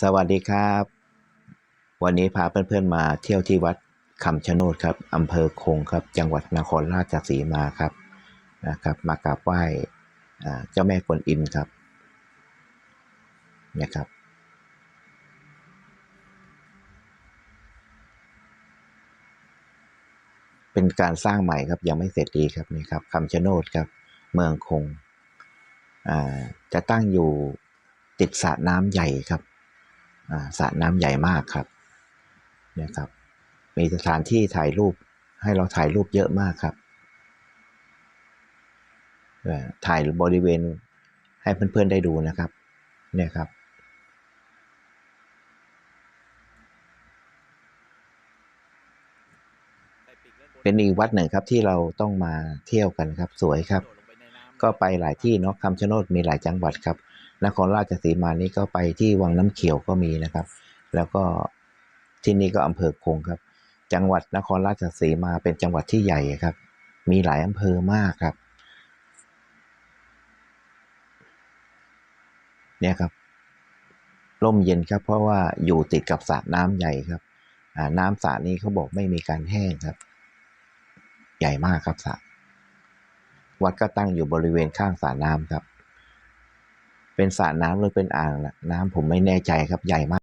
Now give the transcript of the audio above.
สวัสดีครับ วันนี้พาเพื่อนๆมาเที่ยวที่วัดคำชะโนดครับอำเภอคงครับจังหวัดนครราชสีมาครับนะครับมากราบไหว้เจ้าแม่กวนอิมครับนะครับเป็นการสร้างใหม่ครับยังไม่เสร็จดีครับนี่ครับคำชะโนดครับเมืองคงอ่าจะตั้งอยู่ติดสระน้ำใหญ่ครับ สระน้ำใหญ่มากครับเนี่ยครับมีสถานที่ถ่ายรูปให้เราถ่ายรูปเยอะมากครับถ่ายบริเวณให้เพื่อนๆได้ดูนะครับเนี่ยครับเป็นอีกวัดหนึ่งครับที่เราต้องมาเที่ยวกันครับสวยครับ ก็ไปหลายที่เนาะคำชะโนดมีหลายจังหวัดครับนครราชสีมานี่ก็ไปที่วังน้ำเขียวก็มีนะครับ แล้วก็ที่นี่ก็อำเภอคงครับ จังหวัดนครราชสีมาเป็นจังหวัดที่ใหญ่ครับ มีหลายอำเภอมากครับ เนี่ยครับร่มเย็นครับ เพราะว่าอยู่ติดกับสระน้ำใหญ่ครับน้ำสระนี้เขาบอกไม่มีการแห้งครับ ใหญ่มากครับสระ วัดก็ตั้งอยู่บริเวณข้างสระน้ำครับ เป็นสระน้ำหรือเป็นอ่างน้ำผมไม่แน่ใจครับใหญ่มาก